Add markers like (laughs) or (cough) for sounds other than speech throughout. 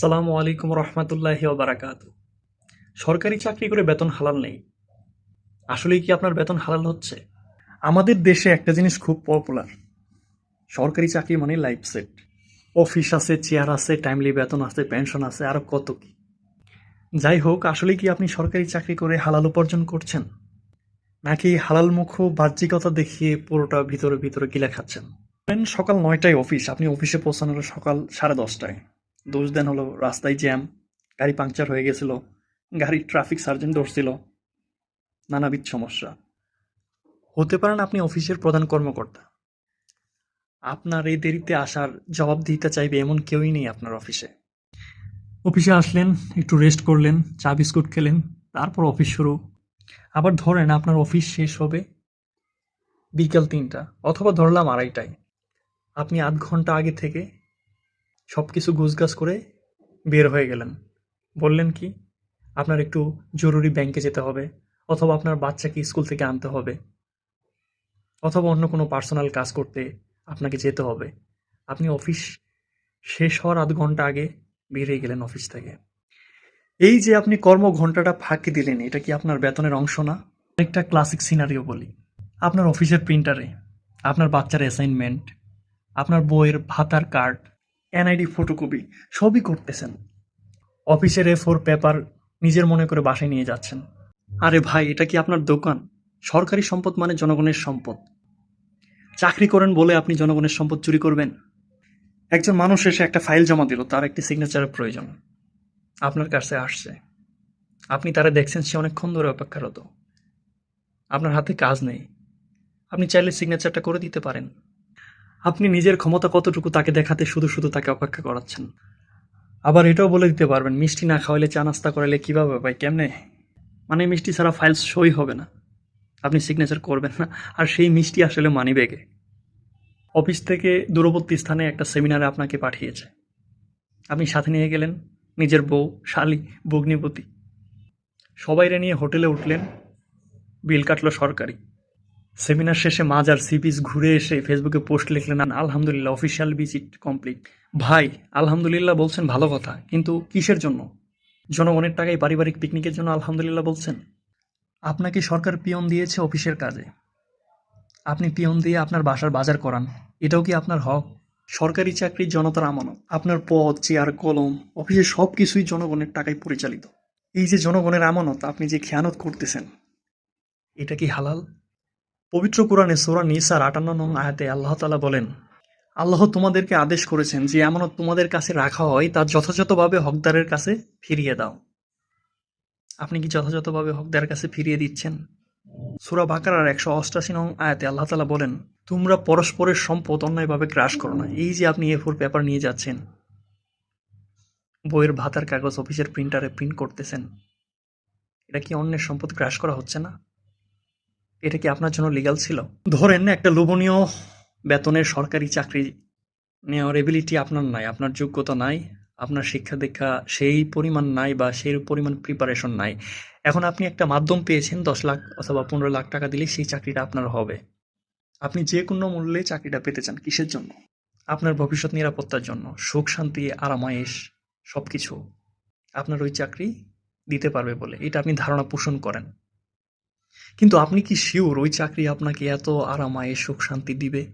সালামু আলাইকুম রহমতুল্লাহি বারাকাত সরকারি চাকরি করে বেতন হালাল নেই। আসলে কি আপনার বেতন হালাল হচ্ছে? আমাদের দেশে একটা জিনিস খুব পপুলার সরকারি চাকরি মানে লাইফ সেট অফিস আছে, চেয়ার আছে টাইমলি বেতন আছে পেনশন আছে, আরও কত কি। যাই হোক আসলে কি আপনি সরকারি চাকরি করে হালাল উপার্জন করছেন? নাকি হালাল মুখ বাহ্যিকতা দেখিয়ে পুরোটা ভিতরে ভিতরে গিলা খাচ্ছেন? সকাল নয়টায় অফিস আপনি অফিসে পৌঁছানোর সকাল সাড়ে দশটায়। দোষ দেন হলো রাস্তায় জ্যাম, গাড়ি পাংচার হয়ে গেছিল, গাড়ির ট্রাফিক সার্জেন্ট ধরছিল, নানাবিধ সমস্যা। হতে পারেন আপনি অফিসের প্রধান কর্মকর্তা। আপনার এই দেরিতে আসার জবাব দিতে চাইবে এমন কেউই নেই আপনার অফিসে। অফিসে আসলেন, একটু রেস্ট করলেন, চা বিস্কুট খেলেন, তারপর অফিস শুরু। আবার ধরেন আপনার অফিস শেষ হবে বিকেল তিনটা অথবা ধরলাম আড়াইটায়। আপনি আধ ঘণ্টা আগে থেকে সব কিছু গুছগাছ করে বের হয়ে গেলেন। বললেন কি, আপনার একটু জরুরি ব্যাংকে যেতে হবে, অথবা আপনার বাচ্চাকে স্কুল থেকে আনতে হবে, অথবা অন্য কোনো পার্সোনাল কাজ করতে আপনাকে যেতে হবে। আপনি অফিস শেষ হওয়ার আধ ঘণ্টা আগে বেরিয়ে গেলেন অফিস থেকে। এই যে আপনি কর্ম ঘন্টাটা ফাঁকি দিলেন, এটা কি আপনার বেতনের অংশ না? একটা ক্লাসিক সিনারিও বলি। আপনার অফিসের প্রিন্টারে আপনার বাচ্চার অ্যাসাইনমেন্ট আপনার বইয়ের ভাতার কার্ড এনআইডি ফটোকপি সবই করতেছেন। অফিসের এ ফোর পেপার নিজের মনে করে বাসায় নিয়ে যাচ্ছেন। আরে ভাই, এটা কি আপনার দোকান? সরকারি সম্পদ মানে জনগণের সম্পদ। চাকরি করেন বলে আপনি জনগণের সম্পদ চুরি করবেন? একজন মানুষ এসে একটা ফাইল জমা দিল, তার একটি সিগনেচারের প্রয়োজন। আপনার কাছে আসছে। আপনি তারা দেখছেন, সে অনেকক্ষণ ধরে অপেক্ষারত। আপনার হাতে কাজ নেই। আপনি চাইলে সিগনেচারটা করে দিতে পারেন। আপনি নিজের ক্ষমতা কতটুকু তাকে দেখাতে শুধু শুধু তাকে অপেক্ষা করাচ্ছেন? আবার এটাও বলে দিতে পারবেন, মিষ্টি না খাওয়াইলে চা নাস্তা করাইলে কীভাবে ভাই, কেমনে? মানে মিষ্টি ছাড়া ফাইল সই হবে না। আপনি সিগনেচার করবেন না, আর সেই মিষ্টি আসলে মানি ব্যাগে অফিস থেকে দূরবর্তী স্থানে একটা সেমিনারে আপনাকে পাঠিয়েছে। আপনি সাথে নিয়ে গেলেন, নিজের বউ, শালি, ভগ্নিপতি। সবাইরে নিয়ে হোটেলে উঠলেন, বিল কাটলো সরকারি। সেমিনার শেষে মাজার সি বিচ ঘুরে এসে ফেসবুকে পোস্ট লিখলেন "আন- আলহামদুলিল্লাহ অফিসিয়াল ভিজিট কমপ্লিট ভাই, আলহামদুলিল্লাহ বলছেন ভালো কথা, কিন্তু কিসের জন্য? জনগণের টাকায় পারিবারিক পিকনিকের জন্য আলহামদুলিল্লাহ বলছেন। আপনাকে সরকার পিয়ন দিয়েছে অফিসের কাজে? আপনি পিয়ন দিয়ে আপনার বাসার বাজার করান, এটাও কি আপনার হক? সরকারি চাকরি জনতার আমানত, আপনার পদ, চেয়ার, কলম, অফিসে সব কিছুই জনগণের টাকায় পরিচালিত। এই যে জনগণের আমানত, আপনি যে খেয়ানত করতেছেন, এটা কি হালাল? পবিত্র কোরআনে সোরা নিসার আটান্ন নং আয়াতে আল্লাহ তালা বলেন, আল্লাহ তোমাদেরকে আদেশ করেছেন যে আমানত তোমাদের কাছে রাখা হয়, তা যথাযথভাবে হকদারের কাছে ফিরিয়ে দাও। আপনি কি যথাযথভাবে হকদারের কাছে ফিরিয়ে দিচ্ছেন? সুরা বাকারার একশো অষ্টাশি নং আয়াতে আল্লাহ তালা বলেন, তোমরা পরস্পরের সম্পদ অন্যায়ভাবে গ্রাস করো না। এই যে আপনি এ ফোর পেপার নিয়ে যাচ্ছেন, বইয়ের ভাতার কাগজ, অফিসের প্রিন্টারে প্রিন্ট করতেছেন, এটা কি অন্যের সম্পদ গ্রাস করা হচ্ছে না? এটা কি আপনার জন্য লিগাল ছিল? ধরেন একটা লোভনীয় বেতনের সরকারি চাকরি নেওয়ার এবিলিটি আপনার নাই, আপনার যোগ্যতা নাই, আপনার শিক্ষা দীক্ষা সেই পরিমাণ নাই বা সেই পরিমাণ প্রিপারেশন নাই। এখন আপনি একটা মাধ্যম পেয়েছেন, দশ লাখ অথবা পনেরো লাখ টাকা দিলে সেই চাকরিটা আপনার হবে। আপনি যে কোনো মূল্যে চাকরিটা পেতে চান কিসের জন্য? আপনার ভবিষ্যৎ নিরাপত্তার জন্য, সুখ, শান্তি আরামায়েশ সব কিছু আপনার ওই চাকরি দিতে পারবে বলে, এটা আপনি ধারণা পোষণ করেন। কিন্তু আপনি কি শিওর ওই চাকরি আপনাকে এত আরামায়ে সুখ শান্তি দিবে?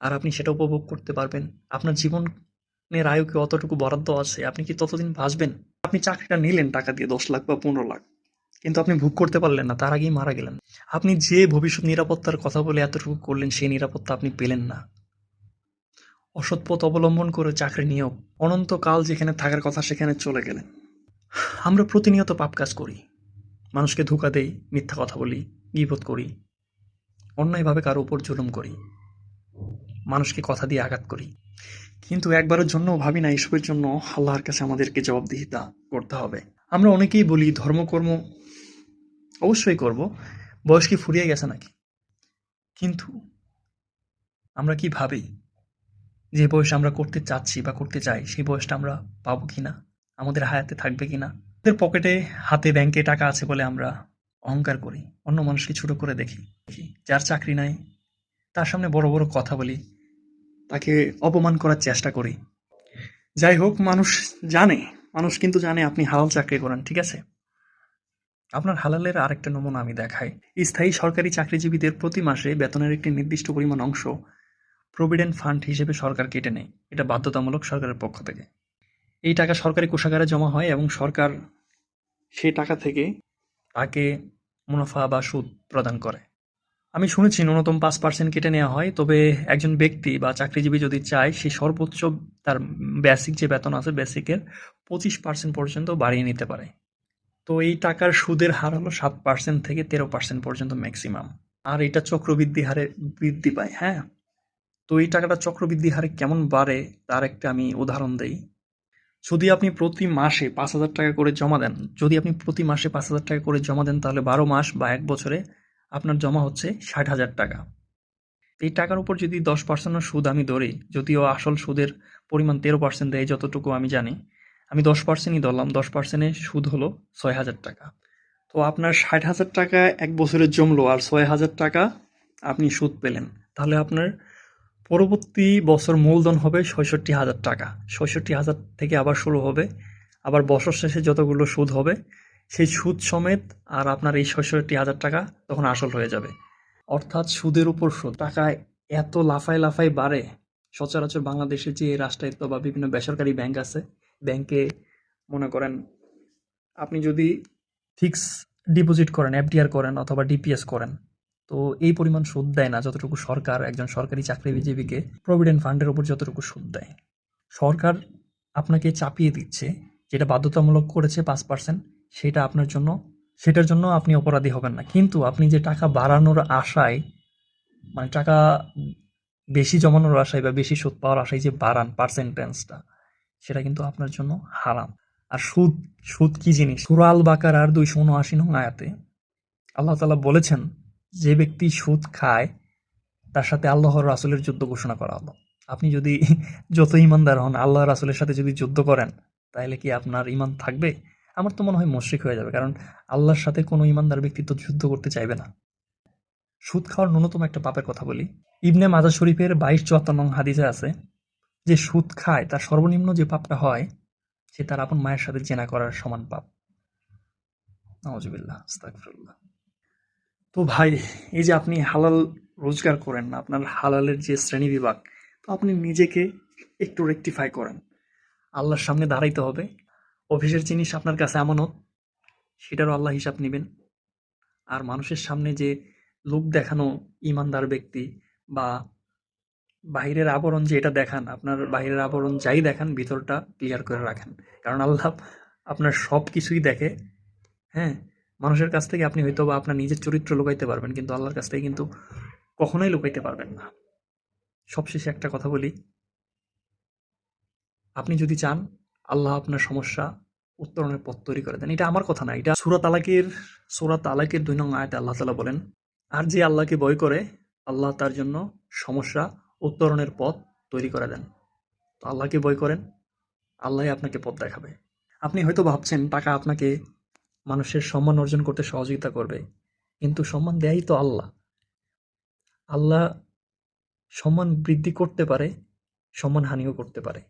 আর আপনি সেটা উপভোগ করতে পারবেন। আপনার জীবনের আয়ু কি অতটুকু বরাদ্দ আছে? আপনি কি ততদিন বাঁচবেন? আপনি চাকরিটা নিলেন টাকা দিয়ে দশ লাখ বা পনেরো লাখ। কিন্তু আপনি ভোগ করতে পারলেন না, তার আগেই মারা গেলেন। আপনি যে ভবিষ্যৎ নিরাপত্তার কথা বলে এতটুকু করলেন, সেই নিরাপত্তা আপনি পেলেন না। অসৎ পথ অবলম্বন করে চাকরি নিয়োগ। অনন্তকাল যেখানে থাকার কথা সেখানে চলে গেলেন। আমরা প্রতিনিয়ত পাপ কাজ করি। মানুষকে ধোকা দেই মিথ্যা কথা বলি গিবত করি, অন্যায়ভাবে কারও উপর জুলুম করি, মানুষকে কথা দিয়ে আঘাত করি। কিন্তু একবারের জন্য ভাবি না এসবের জন্য আল্লাহর কাছে আমাদেরকে জবাবদিহিতা করতে হবে। আমরা অনেকেই বলি ধর্মকর্ম অবশ্যই করব, বয়স কি ফুরিয়ে গেছে নাকি? কিন্তু আমরা কি ভাবি যে বয়স আমরা করতে চাচ্ছি বা করতে চাই, সেই বয়সটা আমরা পাবো কি না আমাদের হায়াতে থাকবে কিনা? আমাদের পকেটে হাতে ব্যাংকে টাকা আছে বলে আমরা অহংকার করি, অন্য মানুষকে ছোট করে দেখি, যার চাকরি নাই, তার সামনে বড় বড় কথা বলি, তাকে অপমান করার চেষ্টা করি। যাই হোক, মানুষ জানে, মানুষ কিন্তু জানে আপনি হালাল চাকরি করেন, ঠিক আছে? আপনার হালালের আরেকটা নমুনা আমি দেখাই। স্থায়ী সরকারি চাকরিজীবীদের প্রতি মাসে বেতনের একটি নির্দিষ্ট পরিমাণ অংশ প্রভিডেন্ট ফান্ড হিসেবে সরকার কেটে নেয়। এটা বাধ্যতামূলক সরকারের পক্ষ থেকে। এই টাকা সরকারি কোষাগারে জমা হয় এবং সরকার সেই টাকা থেকে তাকে মুনাফা বা সুদ প্রদান করে। আমি শুনেছি ন্যূনতম পাঁচ পার্সেন্ট কেটে নেওয়া হয়, তবে একজন ব্যক্তি বা চাকরিজীবী যদি চায়, সে সর্বোচ্চ তার বেসিক যে বেতন আছে বেসিকের পঁচিশ পার্সেন্ট পর্যন্ত বাড়িয়ে নিতে পারে। তো এই টাকার সুদের হার হলো সাত পার্সেন্ট থেকে তেরো পার্সেন্ট পর্যন্ত ম্যাক্সিমাম আর এটা চক্রবৃদ্ধি হারে বৃদ্ধি পায় হ্যাঁ? তো এই টাকাটা চক্রবৃদ্ধি হারে কেমন বাড়ে, তার একটা আমি উদাহরণ দেই। যদি আপনি প্রতি মাসে পাঁচ হাজার টাকা করে জমা দেন, যদি আপনি প্রতি মাসে পাঁচ হাজার টাকা করে জমা দেন, তাহলে বারো মাস বা এক বছরে আপনার জমা হচ্ছে ষাট হাজার টাকা। এই টাকার উপর যদি দশ পার্সেন্টের সুদ আমি ধরি, যদিও আসল সুদের পরিমাণ তেরো পার্সেন্ট দেয় যতটুকু আমি জানি, আমি দশ পার্সেন্টই ধরলাম, দশ পার্সেন্টের সুদ হলো ছয় হাজার টাকা। তো আপনার ষাট হাজার টাকা এক বছরে জমলো আর ছয় হাজার টাকা আপনি সুদ পেলেন, তাহলে আপনার পরবর্তী বছর মূলধন হবে ছয়ষট্টি হাজার টাকা। ছয়ষট্টি হাজার থেকে আবার শুরু হবে। আবার বছর শেষে যতগুলো সুদ হবে, সেই সুদ সমেত আর আপনার এই ছয়ষট্টি হাজার টাকা তখন আসল হয়ে যাবে। অর্থাৎ সুদের উপর সুদ। টাকা এত লাফায় লাফায় বাড়ে, সচরাচর বাংলাদেশে যে রাষ্ট্রায়ত্ত বা বিভিন্ন বেসরকারি ব্যাংক আছে, ব্যাংকে মনে করেন আপনি যদি ফিক্স ডিপোজিট করেন, এফডিআর করেন অথবা ডিপিএস করেন তো এই পরিমাণ সুদ দেয় না যতটুকু সরকার, একজন সরকারি চাকরি চাকরিজীবীকে প্রভিডেন্ট ফান্ডের উপর যতটুকু সুদ দেয়। সরকার আপনাকে চাপিয়ে দিচ্ছে, যেটা বাধ্যতামূলক করেছে পাঁচ পার্সেন্ট, সেটা আপনার জন্য, সেটার জন্য আপনি অপরাধী হবেন না। কিন্তু আপনি যে টাকা বাড়ানোর আশায় মানে টাকা বেশি জমানোর আশায় বা বেশি সুদ পাওয়ার আশায় যে বাড়ান পার্সেন্টেজটা, সেটা কিন্তু আপনার জন্য হারাম। আর সুদ সুদ কি জিনিস? সুরাল বাকার আর দুইশো উনআশি নং আয়াতে আল্লাহ তালা বলেছেন যে ব্যক্তি সুদ খায়, তার সাথে আল্লাহর রাসুলের যুদ্ধ ঘোষণা করা হলো। আপনি যদি (laughs) যত ইমানদার হন আল্লাহ রাসুলের সাথে যদি যুদ্ধ করেন, তাহলে কি আপনার ইমান থাকবে? আমার তো মনে হয় মুশরিক হয়ে যাবে, কারণ আল্লাহর সাথে কোনো ইমানদার ব্যক্তি তো যুদ্ধ করতে চাইবে না। সুদ খাওয়ার ন্যূনতম একটা পাপের কথা বলি। ইবনে মাজা শরীফের বাইশ চুয়াত্তর নং হাদিসে আছে যে, সুদ খায়, তার সর্বনিম্ন যে পাপটা হয়, সে তার আপন মায়ের সাথে জেনা করার সমান পাপ। নওয়াজবিল্লাহ আস্তাগফিরুল্লাহ। তো ভাই, এই যে আপনি হালাল রোজগার করেন না, আপনার হালালের যে শ্রেণি বিভাগ, তো আপনি নিজেকে একটু রেকটিফাই করেন। আল্লাহর সামনে দাঁড়াইতে হবে। অফিসের জিনিস আপনার কাছে আমানত সেটারও আল্লাহ হিসাব নেবেন। আর মানুষের সামনে যে লোক দেখানো ইমানদার ব্যক্তি বা বাহিরের আবরণ যে এটা দেখান, আপনার বাহিরের আবরণ যাই দেখান, ভিতরটা ক্লিয়ার করে রাখেন। কারণ আল্লাহ আপনার সব কিছুই দেখে হ্যাঁ? মানুষের কাছ থেকে আপনি হয়তো বা আপনার নিজের চরিত্র লুকাইতে পারবেন, কিন্তু আল্লাহর কাছ থেকে কিন্তু কখনোই লুকাইতে পারবেন না। সবশেষে একটা কথা বলি। আপনি যদি চান, আল্লাহ আপনার সমস্যা উত্তরণের পথ তৈরি করে দেন। এটা আমার কথা না, এটা সুরাত আলাকের সুরাত আলাকের দুই নং আয়াতে আল্লাহ তালা বলেন, আর যে আল্লাহকে ভয় করে, আল্লাহ তার জন্য সমস্যা উত্তরণের পথ তৈরি করে দেন। তো আল্লাহকে ভয় করেন আল্লাহ আপনাকে পথ দেখাবে। আপনি হয়তো ভাবছেন, টাকা আপনাকে মানুষের সম্মান অর্জন করতে সহযোগিতা করবে। কিন্তু সম্মান দেয়াই তো আল্লাহ। আল্লাহ সম্মান বৃদ্ধি করতে পারে, সম্মান হানিও করতে পারে।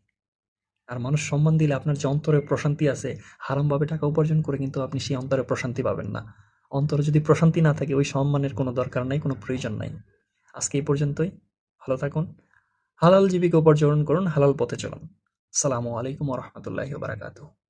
আর মানুষ সম্মান দিলে আপনার যে অন্তরে প্রশান্তি আছে, হারামভাবে টাকা উপার্জন করে কিন্তু আপনি সেই অন্তরে প্রশান্তি পাবেন না। অন্তরে যদি প্রশান্তি না থাকে, ওই সম্মানের কোনো দরকার নাই, কোনো প্রয়োজন নাই। আজকে এই পর্যন্তই। ভালো থাকুন। হালাল জীবিকা উপার্জন করুন, হালাল পথে চলুন। সালামু আলাইকুম রহমতুল্লাহ বারাকাতুহ।